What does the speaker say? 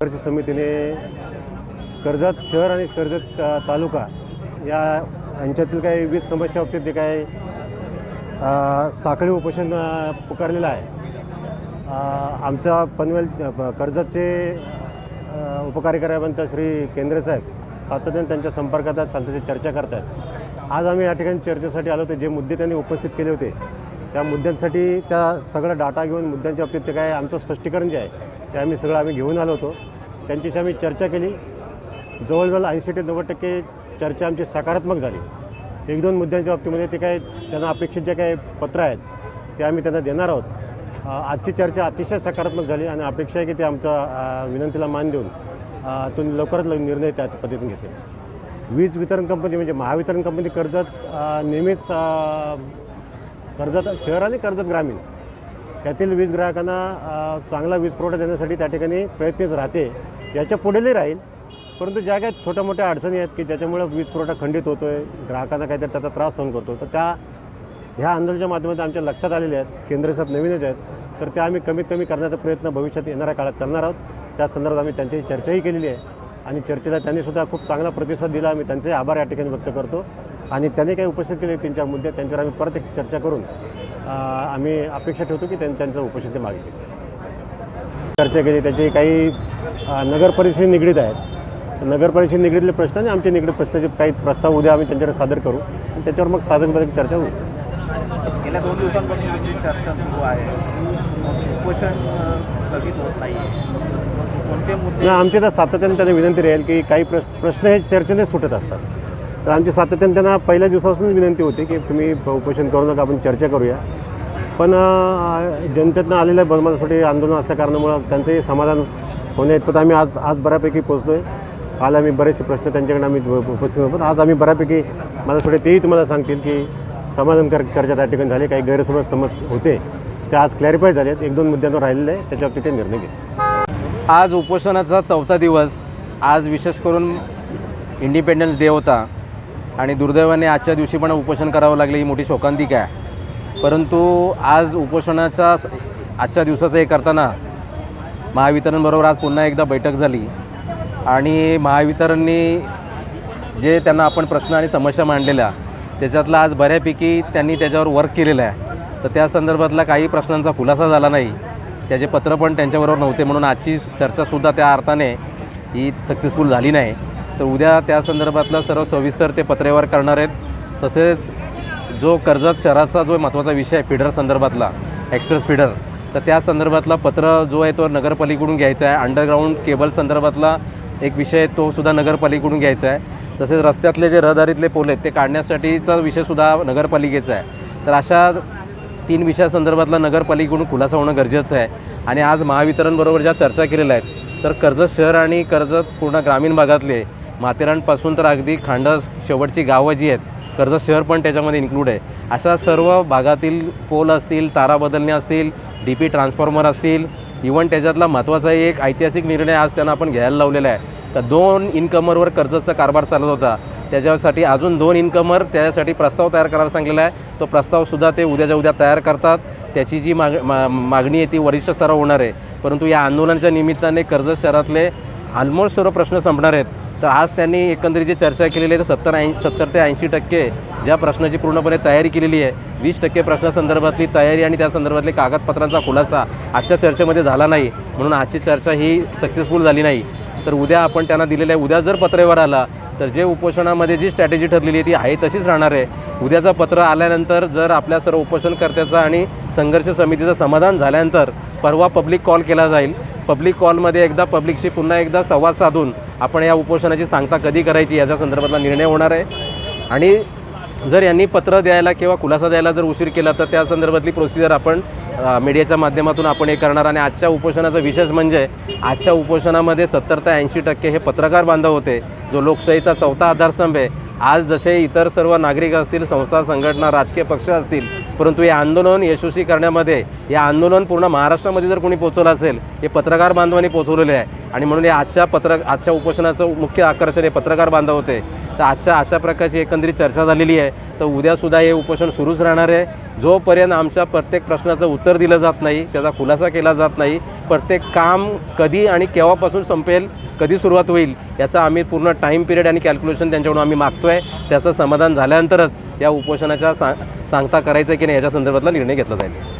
कर्ज समितीने कर्जत शहर आणि कर्जत तालुका या यांच्यातील काही विविध समस्या बाबतीत ते काय साखळी उपोषण पुकारलेलं आहे. आमच्या पनवेल कर्जतचे अ, श्री केंद्रे साहेब सातत्याने त्यांच्या संपर्कात आहेत सातत्याची चर्चा करत आहेत आज आम्ही या ठिकाणी चर्चेसाठी आलो होतो जे मुद्दे त्यांनी उपस्थित केले होते त्या मुद्द्यांसाठी त्या सगळा डाटा घेऊन मुद्द्यांच्या बाबतीत ते काय आमचं स्पष्टीकरण जे आहे ते आम्ही सगळं आम्ही घेऊन आलो होतो. त्यांच्याशी आम्ही चर्चा केली. जवळजवळ ऐंशी ते नव्वद टक्के चर्चा आमची सकारात्मक झाली. एक दोन मुद्द्यांच्या बाबतीमध्ये ते काय त्यांना अपेक्षित जे काही पत्र आहेत ते आम्ही त्यांना देणार आहोत. आजची चर्चा अतिशय सकारात्मक झाली आणि अपेक्षा आहे की ते आमच्या विनंतीला मान देऊन तो लवकरात लवकर निर्णय त्या पद्धतीने घेतील. वीज वितरण कंपनी म्हणजे महावितरण कंपनी कर्जत नेहमीच कर्जत शहर आणि कर्जत ग्रामीण. त्यातील वीज ग्राहकांना चांगला वीज पुरवठा देण्यासाठी त्या ठिकाणी प्रयत्नच राहते. याच्या पुढेही राहील. परंतु ज्या काही छोट्या मोठ्या अडचणी आहेत की ज्याच्यामुळं वीज पुरवठा खंडित होतो आहे ग्राहकांना काहीतरी त्याचा त्रास सहन करतो तर त्या ह्या आंदोलनाच्या माध्यमातून आमच्या लक्षात आलेल्या आहेत केंद्र साहेब नवीनच आहेत तर त्या आम्ही कमीत कमी करण्याचा प्रयत्न भविष्यात येणाऱ्या काळात करणार आहोत. त्या संदर्भात आम्ही त्यांच्याशी चर्चाही केलेली आहे आणि चर्चेला त्यांनी सुद्धा खूप चांगला प्रतिसाद दिला. आम्ही त्यांचे आभार या ठिकाणी व्यक्त करतो. आणि त्यांनी काही उपस्थित केले तीन चार मुद्दे त्यांच्यावर आम्ही परत एक चर्चा करून आम्ही अपेक्षा ठेवतो की त्यांनी त्यांचं उपस्थिती ते चर्चा केली त्याचे काही अ, नगर परिषदेशी निगडीत आहेत. नगर परिषद निगडीतले प्रश्न आणि आमचे निगडीत प्रश्नाचे काही प्रस्ताव उद्या आम्ही त्यांच्याकडे सादर करू. आणि त्याच्यावर मग साधनपणे चर्चा होईल. गेल्या दोन दिवसांपासून तुमची चर्चा सुरू आहे. उपोषण स्थगित होत नाही कोणते आमची तर सातत्याने त्यांना विनंती राहील की काही प्रश्न प्रश्न हे चर्चेनेच सुटत असतात. तर आमची सातत्याने त्यांना पहिल्या दिवसापासूनच विनंती होती की तुम्ही उपोषण करू नका आपण चर्चा करूया. पण जनतेतनं आलेल्या बहुमतासाठी आंदोलन असल्या कारणामुळं त्यांचंही समाधान होण्याइतपत आम्ही आज आज बऱ्यापैकी पोचलो आहे काल आम्ही बरेचसे प्रश्न त्यांच्याकडे आम्ही उपस्थित होतो. पण आज आम्ही बऱ्यापैकी मला थोडे तेही तुम्हाला सांगतील की समाधानकारक चर्चा त्या ठिकाणी झाली काही गैरसमज समज होते ते आज क्लॅरिफाय झाले आहेत एक दोन मुद्द्यांवर राहिलेले आहे त्याच्यावरती ते निर्णय घेत आज उपोषणाचा चौथा दिवस. आज विशेष करून इंडिपेंडन्स डे होता आणि दुर्दैवाने आजच्या दिवशी पण उपोषण करावं लागले ही मोठी शोकांतिका आहे. परंतु आज उपोषणाचा आजच्या दिवसाचं हे करताना महावितरणबरोबर आज पुन्हा एकदा बैठक झाली. आणि महावितरणनी जे त्यांना आपण प्रश्न आणि समस्या मांडलेल्या त्याच्यातला आज बऱ्यापैकी त्यांनी त्याच्यावर वर्क केलेलं आहे. तर त्या संदर्भातला काही प्रश्नांचा खुलासा झाला नाही. त्याचे पत्र पण त्यांच्याबरोबर नव्हते म्हणून आजची चर्चासुद्धा त्या अर्थाने ही सक्सेसफुल झाली नाही. तर उद्या त्या संदर्भातलं सर्व सविस्तर ते पत्रेवर करणार आहेत. तसेच जो कर्जत शहराचा जो महत्त्वाचा विषय आहे फिडर संदर्भातला एक्सप्रेस फिडर तर त्या संदर्भातला पत्र जो आहे तो नगरपालिकेकडून घ्यायचा आहे. अंडरग्राऊंड केबल संदर्भातला एक विषय तो सुद्धा नगरपालिकेकडून घ्यायचा आहे. तसेच रस्त्यातले जे रहदारीतले पोल आहेत ते काढण्यासाठीचा विषयसुद्धा नगरपालिकेचा आहे. तर अशा तीन विषयासंदर्भातला नगरपालिकेकडून खुलासा होणं गरजेचं आहे. आणि आज महावितरणबरोबर ज्या चर्चा केलेल्या आहेत तर कर्जत शहर आणि कर्जत पूर्ण ग्रामीण भागातले माथेरानपासून तर अगदी खांडस शेवटची गावं जी आहेत कर्जत शहर पण त्याच्यामध्ये इन्क्लूड आहे. अशा सर्व भागातील पोल असतील तारा बदलणे असतील डी पी ट्रान्सफॉर्मर असतील इव्हन त्याच्यातला महत्त्वाचा एक ऐतिहासिक निर्णय आज त्यांना आपण घ्यायला लावलेला आहे. तर दोन इन्कमरवर कर्जतचा कारभार चालत होता. त्याच्यासाठी अजून दोन इन्कमर त्याच्यासाठी प्रस्ताव तयार करायला सांगलेला आहे. तो प्रस्तावसुद्धा ते उद्याच्या उद्या तयार करतात. त्याची जी माग मा मागणी आहे ती वरिष्ठ स्तरावर होणार आहे. परंतु या आंदोलनाच्या निमित्ताने कर्जत शहरातले ऑलमोस्ट सर्व प्रश्न संपणार आहेत. तर आज त्यांनी एकंदरीत जी चर्चा केलेली आहे तर सत्तर ऐं सत्तर ते ऐंशी टक्के ज्या प्रश्नाची पूर्णपणे तयारी केलेली आहे वीस टक्के प्रश्नासंदर्भातली तयारी आणि त्या संदर्भातली कागदपत्रांचा खुलासा आजच्या चर्चेमध्ये झाला नाही. म्हणून आजची चर्चा ही सक्सेसफुल झाली नाही. तर उद्या आपण त्यांना दिलेलं आहे उद्या जर पत्रेवर आला तर जे उपोषणामध्ये जी स्ट्रॅटेजी ठरलेली आहे ती आहे तशीच राहणार आहे. उद्याचं पत्र आल्यानंतर जर आपल्या सर्व उपोषणकर्त्याचा आणि संघर्ष समितीचं समाधान झाल्यानंतर परवा पब्लिक कॉल केला जाईल. पब्लिक कॉलमध्ये एकदा पब्लिकशी पुन्हा एकदा संवाद साधून आपण या उपोषणाची सांगता कधी करायची याच्या संदर्भातला निर्णय होणार आहे. आणि जर यांनी पत्र द्यायला किंवा खुलासा द्यायला जर उशीर केला तर त्या संदर्भातली प्रोसिजर आपण मीडियाच्या माध्यमातून आपण हे करणार. आणि आजच्या उपोषणाचा विशेष म्हणजे आजच्या उपोषणामध्ये सत्तर ते ऐंशी टक्के हे पत्रकार बांधव होते. जो लोकशाहीचा चौथा आधारस्तंभ आहे. आज जसे इतर सर्व नागरिक असतील संस्था संघटना राजकीय पक्ष असतील परंतु हे आंदोलन यशस्वी करण्यामध्ये हे आंदोलन पूर्ण महाराष्ट्रामध्ये जर कोणी पोचवलं असेल हे पत्रकार बांधवांनी पोचवलेले आहे. आणि म्हणून हे आजच्या पत्र आजच्या उपोषणाचं मुख्य आकर्षण हे पत्रकार बांधव होते. तर आजच्या अशा प्रकारची एकंदरीत चर्चा झालेली आहे. तर उद्यासुद्धा हे उपोषण सुरूच राहणार आहे. जोपर्यंत आमच्या प्रत्येक प्रश्नाचं उत्तर दिलं जात नाही त्याचा खुलासा केला जात नाही प्रत्येक काम कधी आणि केव्हापासून संपेल कधी सुरुवात होईल याचा आम्ही पूर्ण टाईम पिरियड आणि कॅल्क्युलेशन त्यांच्याकडून आम्ही मागतो आहे त्याचं समाधान झाल्यानंतरच या उपोषणाच्या सा सांगता करायचं की नाही याच्या संदर्भातला निर्णय घेतला जाईल.